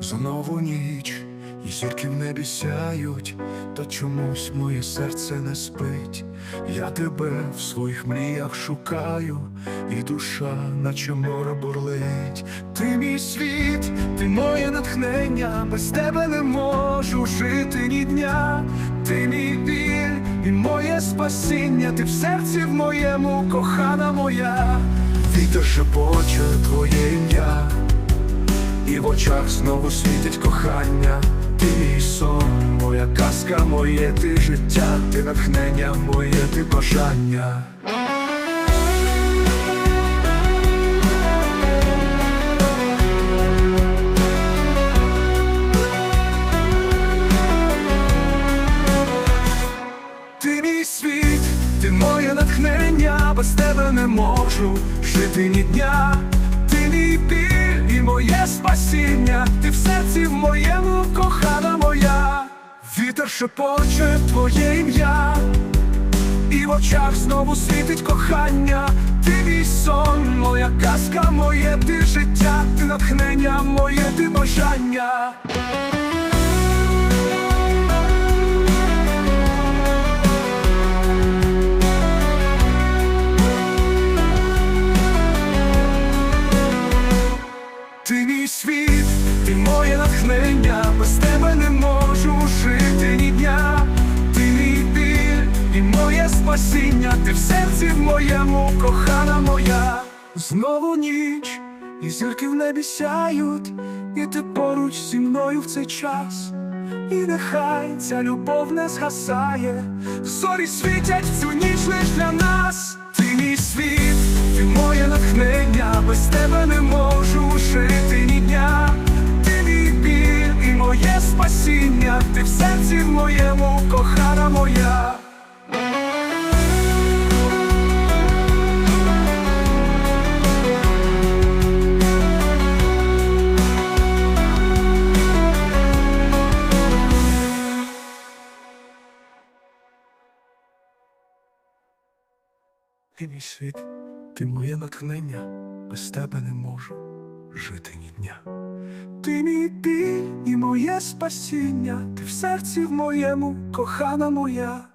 Знову ніч, і зірки в небі сяють, та чомусь моє серце не спить. Я тебе в своїх мріях шукаю, і душа, наче море бурлить. Ти мій світ, ти моє натхнення, без тебе не можу жити ні дня. Ти мій біль і моє спасіння, ти в серці в моєму, кохана моя. Вітер шепоче твоє ім'я. Очах знову світить кохання, ти мій сон, моя казка, моє ти життя, ти натхнення, моє ти бажання. Ти мій світ, ти моє натхнення, без тебе не можу жити ні дня. Серці в моєму кохана моя. Вітер шепоче твоє ім'я, і в очах знову світить кохання. Ти мій сон, моя казка, моє ти життя, ти натхнення, моє ти бажання. Ти мій світ, ти моє натхнення, без тебе не можу жити ні дня. Ти мій біль і моє спасіння, ти в серці моєму, кохана моя. Знову ніч, і зірки в небі сяють, і ти поруч зі мною в цей час. І нехай ця любов не згасає, зорі світять в цю ніч лиш для нас. Ти мій світ, ти моє натхнення, без тебе не можу моєму, кохана моя. Ти мій світ, ти моє натхнення, без тебе не можу жити ні дня. Ти мій біль і моє спасіння, ти в серці в моєму, кохана моя.